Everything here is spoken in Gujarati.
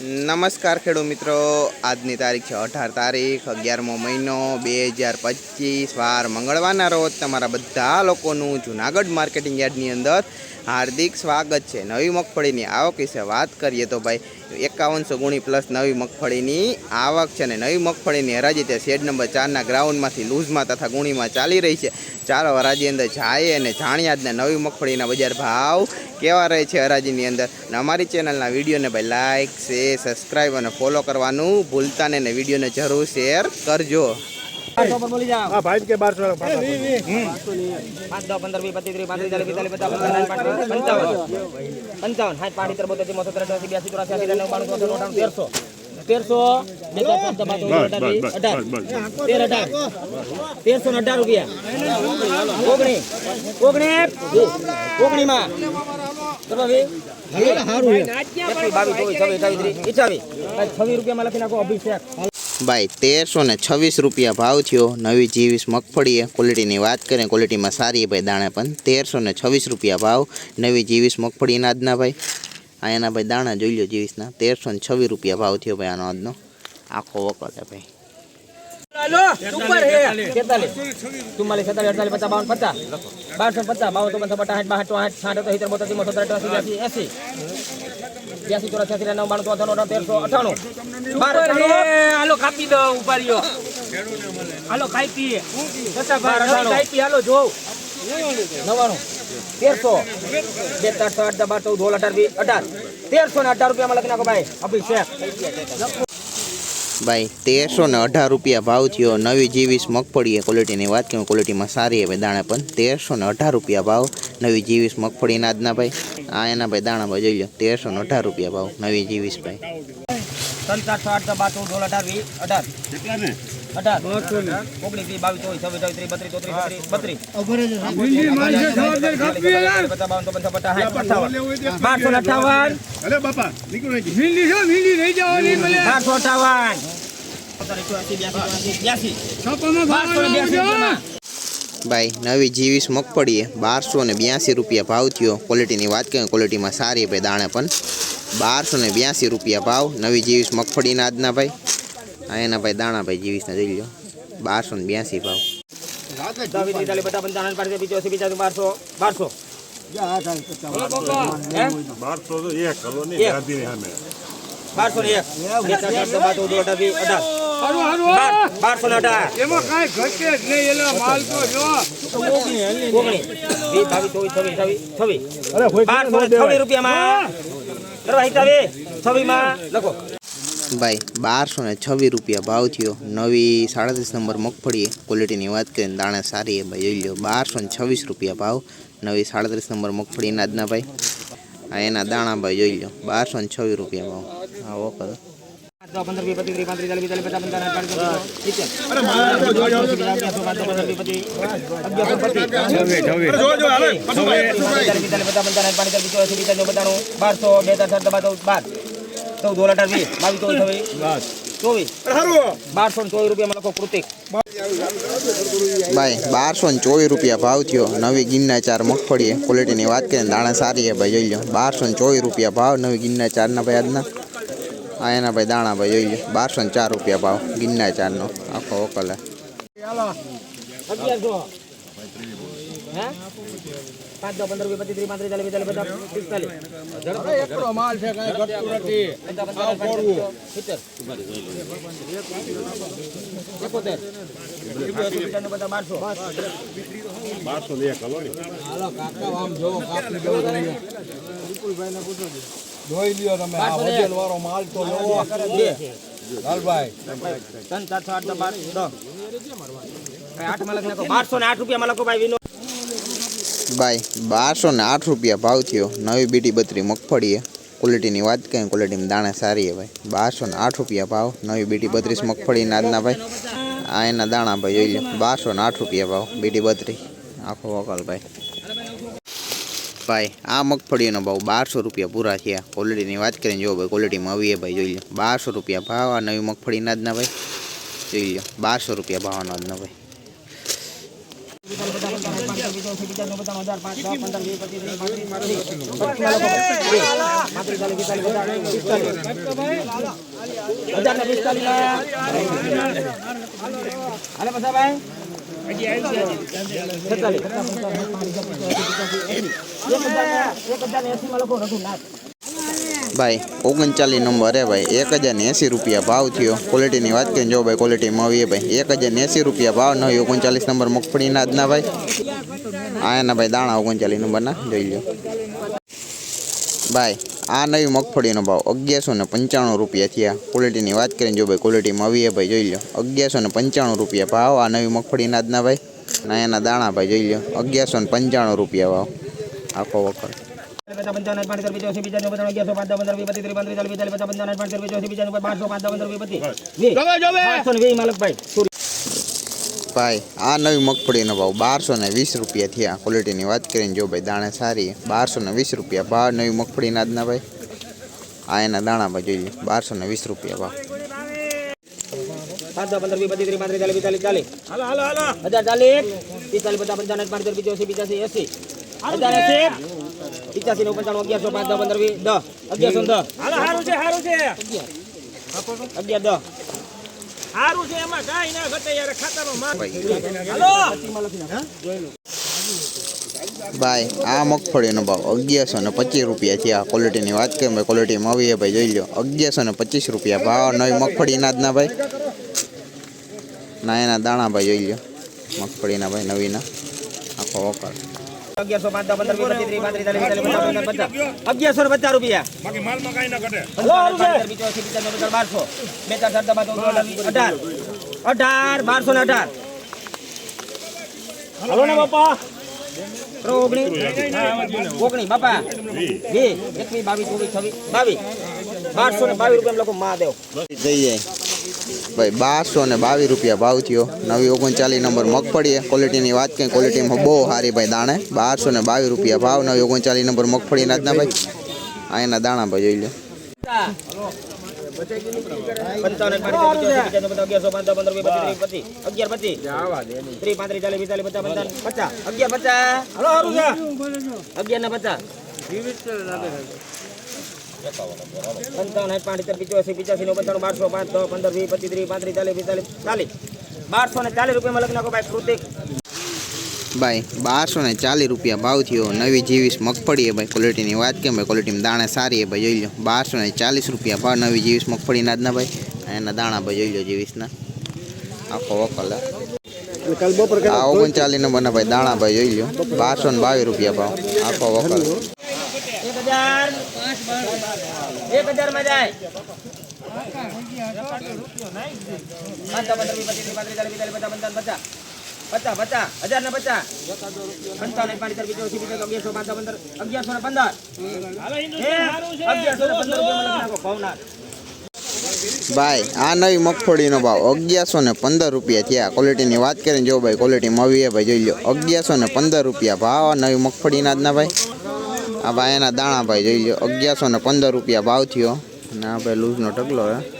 નમસ્કાર ખેડૂત મિત્રો. આજની તારીખ છે અઢાર તારીખ, અગિયારમો મહિનો, બે હજાર પચીસ, વાર મંગળવારના રોજ તમારા બધા લોકોનું જુનાગઢ માર્કેટિંગ યાર્ડની અંદર હાર્દિક સ્વાગત છે. નવી મગફળીની આવક વિશે વાત કરીએ તો ભાઈ, એકાવનસો ગુણી પ્લસ નવી મગફળીની આવક છે ને નવી મગફળીની હરાજી તે શેડ નંબર ચારના ગ્રાઉન્ડમાંથી લૂઝમાં તથા ગુણીમાં ચાલી રહી છે. ચાલો હરાજી અંદર જાય અને જાણ્યા જ ને નવી મગફળીના બજાર ભાવ કેવા રહે છે હરાજીની અંદર. અને અમારી ચેનલના વિડીયોને ભાઈ લાઇક શેર સબસ્ક્રાઈબ અને ફોલો કરવાનું ભૂલતા ને વિડીયોને જરૂર શેર કરજો. હા ભાઈ કે બારસો પાંચ દસ પંદર વીસ પચીસ ત્રીસ પાંત્રીસ ચાલીસ પિસ્તાલીસ પંચાવન પાંચ પંચાવન પંચાવન સાઠ બોતેર ચુમ્મોતેર બ્યાસી ચોરાસી અસી નવ્વાણું બાણું ચોસઠ અઠાણું તેરસો. તેરસો ને અઢાર રૂપિયા. ઓગણી. ઓગણી. ત્રીસ છવ્વીસ રૂપિયામાં લખી નાખો અભિષેક. ભાઈ, તેરસો ને છવ્વીસ રૂપિયા ભાવ થયો. નવી જીવીસ મગફળી ક્વોલિટીની વાત કરીએ, ક્વોલિટીમાં સારી ભાઈ દાણા, પણ તેરસો ને છવ્વીસ રૂપિયા ભાવ. નવી જીવીસ મગફળી આજના ભાઈ. એના ભાઈ દાણા જોઈ લો જીવીસના. તેરસો ને છવ્વીસ રૂપિયા ભાવ થયો ભાઈ આનો આજનો. આખો વખત છે ભાઈ. અડતાલીસ, પચાસ, બાવન, પચાસ. બારસો પચાસ, બાવન ચોપન છપ્પન, સાઠ સાઠ, સિત્તેર બોતેર એસી. બ્યાસી ચોરા છ્યાસી નવ બાણું ચોસઠ અઢાર તેરસો અઠાણું. હાલો કાપી દો ઉપાડીઓ. હાલો ખાઈ પીએ ખાઈ પી હાલો જોઉં. નવાણું. તેરસો. બે ત્રણસો આઠ બાર ચૌદ સોળ અઢાર વીસ અઢાર. તેરસો ને અઢાર રૂપિયામાં લખી નાખો ભાઈ. અભિષેક. ભાઈ તેરસો ને અઢાર રૂપિયા ભાવ થયો. નવી જીવીસ મગફળી ક્વોલિટીની વાત કરું ક્વોલિટીમાં સારી હવે દાણા પણ તેરસો ને અઢાર રૂપિયા ભાવ નવી જીવીસ મગફળીના આજના ભાઈ. આ એના ભાઈ દાણા ભાઈ જોઈ લો તેરસો ને અઢાર રૂપિયા ભાવ નવી જીવીસ ભાઈ. ત્રણ ચાર છ આઠ દસ બાર ચૌદ સોળ અઢાર અઢાર અઢાર ઓગણીસ બાવીસ ચોવીસ છવ્વીસ બત્રીસ ચોત્રીસ બત્રીસ બારસો અઠાવન બારસો અઠાવન. ભાઈ નવી જીવીસ મગફળીએ બારસો ને બ્યાસી રૂપિયા ભાવ થયો ક્વોલિટીની વાત કરીએ ક્વોલિટીમાં સારી ભાઈ દાણે પણ બારસો ને બ્યાસી રૂપિયા ભાવ નવી જીવીસ મગફળીના આજના ભાઈ આ એના ભાઈ દાણા ભાઈ જીવીસના જોઈ લો બારસો ને બ્યાસી ભાવ. બારસો ને અઢાર, એમાં કાંઈ ઘટે જ નહીં એટલે માલ તો જો છવ્વીસ રૂપિયામાં. કરવા હિસાબે છવ્વીસમાં લખો. ભાઈ, બારસો ને છવ્વીસ રૂપિયા ભાવ થયો. નવી સાડત્રીસ નંબર મગફળી ક્વોલિટીની વાત કરીએ દાણા સારી એ ભાઈ, જોઈ લો બારસો ને છવ્વીસ રૂપિયા ભાવ. નવી સાડત્રીસ નંબર મગફળીના આજના ભાઈ. આ એના દાણા ભાઈ, જોઈ લો બારસો ને છવ્વીસ રૂપિયા ભાવ. હા ઓકે બારસો બે ત્રણ બાર. ચૌદ બાર ચૌદ ઓલ અઢાર વીસ બાવીસ ચોવીસ. છવ્વીસ ચોવીસ બારસો ને ચોવીસ રૂપિયામાં લખો કૃતિક. ભાઈ બારસો ને ચોવીસ રૂપિયા ભાવ થયો. નવી ગિન્ના ચાર મગફળી ક્વોલિટીની વાત કરીએ ને દાણા સારી છે ભાઈ જોઈ લો બારસો ને ચોવીસ રૂપિયા ભાવ નવી ગિન્ના ચારના ભાઈ આજના. આ એના ભાઈ દાણા ભાઈ જોઈ લો બારસો ને ચાર રૂપિયા ભાવ ગિન્ના ચારનો. આખો ઓકલ હે? પાંચ દો પંદર રૂપિયા પચીસ ત્રીસ પાંત્રીસ ચાલીસ પિસ્તાલીસ પચાસ પિસ્તાલીસ એકડો માલ છે કઈ ઘટતું નથી સિત્તેર એકોતેર. બારસો બારસો ને એક હાલો કાકા આમ જો કાપી દેવું તમે વિપુલભાઈ ને પૂછો જોઈ લ્યો તમે આ બારસો ને વાળો માલ તો લાલભાઈ ત્રણ આઠ બાર આઠમાં લખી નાખો બારસો ને આઠ રૂપિયામાં લખો ભાઈ વિનો ભાઈ, બારસો ને આઠ રૂપિયા ભાવ થયો. નવી બીટી બત્રી મગફળી ક્વોલિટીની વાત કરીએ, ક્વોલિટીમાં દાણા સારી છે ભાઈ. બારસો ને આઠ રૂપિયા ભાવ. નવી બીટી બત્રીસ મગફળીના આજના ભાઈ. આ એના દાણા ભાઈ જોઈ લો. બારસો ને આઠ રૂપિયા ભાવ. બીટી બત્રી. આખો વકલ ભાઈ. ભાઈ, આ મગફળીનો ભાવ બારસો રૂપિયા પૂરા થયા. ક્વોલિટીની વાત કરીને જો ભાઈ, ક્વોલિટીમાં આવી ભાઈ, જોઈ લો. બારસો રૂપિયા ભાવ આ નવી મગફળીના આજના ભાઈ. જોઈ લો. બારસો રૂપિયા ભાવનો આજનો ભાઈ. એસી પચાસ નેવું પંચાણું હજાર પાંચ દસ પંદર વીસ પચીસ હજાર ને પિસ્તાલીસ હાલે પછી ભાઈ એક હજાર એસી માં લખો રઘુ નાથ ભાઈ ઓગણચાલીસ નંબર હે ભાઈ, એક હજાર ને એંસી રૂપિયા ભાવ થયો. ક્વોલિટીની વાત કરીને જો ભાઈ ક્વોલિટીમાં આવીએ ભાઈ, એક હજાર ને એંસી રૂપિયા ભાવ નવી ઓગણચાલીસ નંબર મગફળીના જ ના ભાઈ. આ એના ભાઈ દાણા ઓગણચાલીસ નંબરના જોઈ લો ભાઈ, આ નવી મગફળીનો ભાવ અગિયારસો ને પંચાણું રૂપિયા થયા. ક્વોલિટીની વાત કરીને જો ભાઈ ક્વોલિટીમાં આવીએ ભાઈ, જોઈ લો અગિયારસો ને પંચાણું રૂપિયા ભાવ, આ નવી મગફળીના જ ના ભાઈ. ના એના દાણા ભાઈ, જોઈ લો અગિયારસો ને પંચાણું રૂપિયા ભાવ. આખો વખત. પચાસ પંચાવન પાંચ ત્રીસ પચાસ બીજા પચાસ અગિયારસો પાંચ પંદર વીસ પચીસ ત્રીસ પાંત્રીસ ચાલીસ પિસ્તાલીસ પચાસ પંચાવન પાંચ ત્રીસ પચાસ બીજા બારસો પાંચ પંદર વીસ પચીસ પાંચસો ને વીસ માલકભાઈ ભાઈ આ નવી મગફળીનો ભાવ બારસો ને વીસ રૂપિયા થયા. ક્વોલિટીની વાત કરીને જો ભાઈ દાણા સારી. બારસો ને વીસ રૂપિયા ભાવ નવી મગફળીના જ ના ભાઈ. આ એના દાણા ભાઈ જોઈએ. બારસો ને વીસ રૂપિયા ભાવ. પાંચ પંદર વીસ પચીસ ત્રીસ પાંત્રીસ ચાલીસ ચાલીસ. હાલો હાલો હાલો. હજાર ચાલીસ પિસ્તાલીસ પચાસ પંચાવન પાંચ પચાસી એસી હજાર એસી પિચાસી નવ પંચાણું અગિયારસો પાંચ દસ પંદર વીસ દસ. અગિયારસો દસ. હાલો સારું છે સારું છે. અગિયાર દસ. સારું છે એમાં કાંઈ ના ઘટે યાર ખાતામાં હાલો. ભાઈ આ મગફળીનો ભાવ અગિયારસો ને પચીસ રૂપિયા છે. આ ક્વોલિટીની વાત કરીએ ભાઈ ક્વોલિટીમાં આવીએ ભાઈ જોઈ લો અગિયારસો ને પચીસ રૂપિયા ભાવ નવી મગફળીના જ ના ભાઈ. ના એના દાણા ભાઈ જોઈ લો મગફળીના ભાઈ નવીના. આખો વખત. અગિયારસો પાંચ પંદર પચીસ પાંત્રીસ ચાલીસ પચાસ અગિયારસો ને પચાસ રૂપિયા. બાકી માલમાં કાંઈ ના ઘટે. બારસો. બે ચાર સાત અઢાર. અઢાર બારસો ને અઢાર. હલો ને બાપા. ઓગણી બાપા. વીસ. એકવીસ બાવીસ ચોવીસ છવ્વીસ બાવીસ. બારસો ને બાવીસ રૂપિયા લોકો મહાદેવ જઈ જાય ભાઈ બારસો ને બાવીસ રૂપિયા ભાવ થયો નવી ઓગણચાલીસ નંબર મગફળી ક્વોલિટીની વાત કરીએ ક્વોલિટીમાં બહુ સારી ભાઈ દાણે બારસો ને બાવીસ રૂપિયા ભાવ નવી ઓગણચાલીસ નંબર મગફળી નાજના ભાઈ આ દાણા ભાઈ જોઈ લો અગિયાર પિસ્તાલીસ પચાસ પંચાવન અગિયાર પચાસ પચાસ નો પંચાણું બારસો પાંચ દસ પંદર વીસ પચીસ ત્રીસ પાંત્રીસ ચાલીસ પિસ્તાલીસ ચાલીસ. બારસો ને ચાલીસ રૂપિયામાં લગ્ન નાખો ભાઈ કૃતિક. ભાઈ બારસો ને ચાલીસ રૂપિયા ભાવ થયો. નવી જીવીસ મગફળી એ ભાઈ ક્વોલિટીની વાત કેમ? ભાઈ ક્વોલિટીમાં દાણા સારી એ ભાઈ જોઈ લો બારસો ને ચાલીસ રૂપિયા ભાવ નવી જીવીસ મગફળીના જ ભાઈ? એના દાણા ભાઈ જોઈ લો જીવીસના આખો વકલ આ ઓગણચાલીસ નંબરના ભાઈ દાણા ભાઈ જોઈ લો બારસો ને બાવીસ રૂપિયા ભાવ. આખો વકલ એક હજારમાં જાય ભાઈ, આ નવી મગફળીનો ભાવ અગિયારસો ને પંદર રૂપિયા થયા. ક્વોલિટીની વાત કરીને જો ભાઈ ક્વોલિટી મવી ભાઈ, જોઈ લો અગિયારસો ને પંદર રૂપિયા ભાવ નવી મગફળીના જ ના ભાઈ. આ ભાઈ એના દાણા ભાઈ જોઈ લો, અગિયારસો ને પંદર રૂપિયા ભાવ થયો. અને આ ભાઈ લૂઝનો ઢગલો હે.